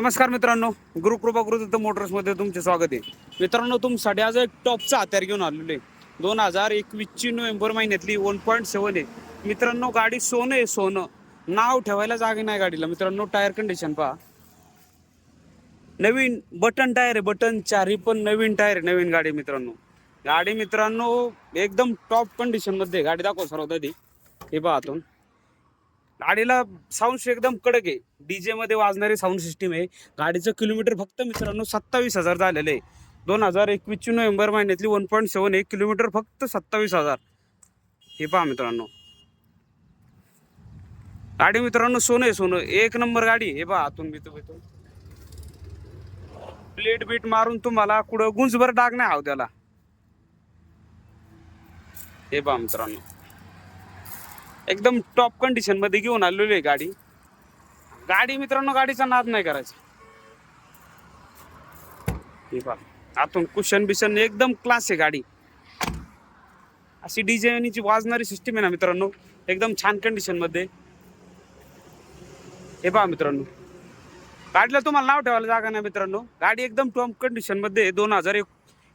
नमस्कार मित्रांनो गुरुकृपा गुरुदत्त मोटर्समध्ये तुमचे स्वागत आहे. मित्रांनो तुमच्यासाठी आज एक टॉपचा हत्यार घेऊन आलेलो आहे. दोन हजार एकवीसची नोव्हेंबर महिन्यातली वन पॉईंट सेवन आहे. मित्रांनो गाडी सोनं आहे सोनं. नाव ठेवायला जागे नाही गाडीला. मित्रांनो टायर कंडिशन पहा. नवीन बटन टायर आहे बटन चारी पण नवीन टायर आहे नवीन गाडी मित्रांनो. गाडी मित्रांनो एकदम टॉप कंडिशनमध्ये गाडी दाखव सर्वात आधी. हे पाहतो गाडीला साऊंड एकदम कडक आहे. डीजे मध्ये वाजणारी साऊंड सिस्टीम आहे. गाडीचं किलोमीटर फक्त मित्रांनो सत्तावीस हजार झालेलं आहे. दोन हजार एकवीसची नोव्हेंबर महिन्यातली वन पॉईंट सेवन एक किलोमीटर फक्त सत्तावीस हजार. हे पहा मित्रांनो. गाडी मित्रांनो सोनं आहे सोनं. एक नंबर गाडी हे पहा आतून बितून बितून प्लेट बीट मारून तुम्हाला कुठं गुंजभर डाग नाही हवं त्याला. हे पहा मित्रांनो. एकदम टॉप कंडिशनमध्ये घेऊन आलेली आहे गाडी. गाडी मित्रांनो गाडीचा नाद नाही करायचा. हे आतून कुशन बिशन एकदम क्लास आहे गाडी. अशी डीजेची वाजणारी सिस्टीम आहे ना मित्रांनो एकदम छान कंडिशनमध्ये. हे पहा मित्रांनो गाडीला तुम्हाला नाव ठेवायला जागा नाही मित्रांनो. गाडी एकदम टॉप कंडिशनमध्ये दोन हजार एक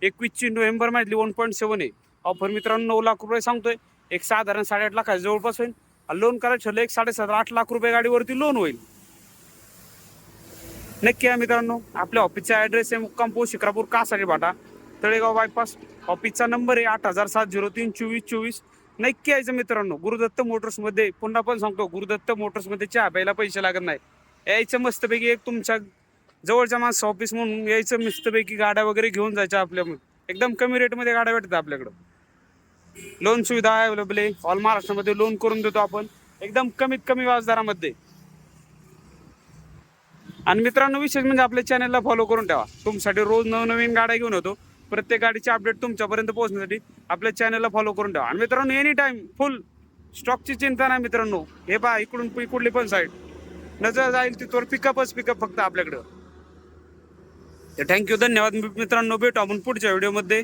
एकवीसची नोव्हेंबर मधली वन पॉईंट सेवन आहे. ऑफर मित्रांनो नऊ लाख रुपये सांगतोय. एक साधारण साडेआठ लाखाच्या जवळपास होईल. लोन करायचं ठरलं एक साडेसात आठ लाख रुपये गाडीवरती लोन होईल. नक्की आहे मित्रांनो आपल्या ऑफिसचा ॲड्रेस आहे मुक्काम पोस्ट शिक्रापूर कासारी भाटा तळेगाव बायपास ऑफिसचा नंबर आहे आठ हजार सात झिरो तीन चोवीस चोवीस. नक्की यायचं मित्रांनो गुरुदत्त मोटर्समध्ये पुन्हा पण सांगतो गुरुदत्त मोटर्समध्ये चहा प्यायला पैसे लागत नाही. यायचं मस्तपैकी एक तुमच्या जवळच्या माणसं ऑफिस म्हणून यायचं मस्तपैकी गाड्या वगैरे घेऊन जायच्या आपल्या एकदम कमी रेटमध्ये गाड्या भेटतात आपल्याकडं. लोन सुविधा अवेलेबल आहे. ऑल महाराष्ट्रामध्ये लोन करून देतो आपण. एकदम कमीत कमी व्याजदरामध्ये. आणि मित्रांनो विशेष म्हणजे आपल्या चॅनलला फॉलो करून ठेवा. तुमच्यासाठी रोज नवनवीन गाड्या घेऊन येतो. प्रत्येक गाडीचे अपडेट तुमच्यापर्यंत पोहोचण्यासाठी आपल्या चॅनलला फॉलो करून ठेवा. आणि मित्रांनो एनी टाइम फुल स्टॉकची चिंता नाही मित्रांनो. हे पहा इकडून कुठली पण साईड नजर जाईल तिथवर पिकअपच पिकअप फक्त आपल्याकडं. थँक्यू धन्यवाद. मित्रांनो भेटू आपण पुढच्या व्हिडिओमध्ये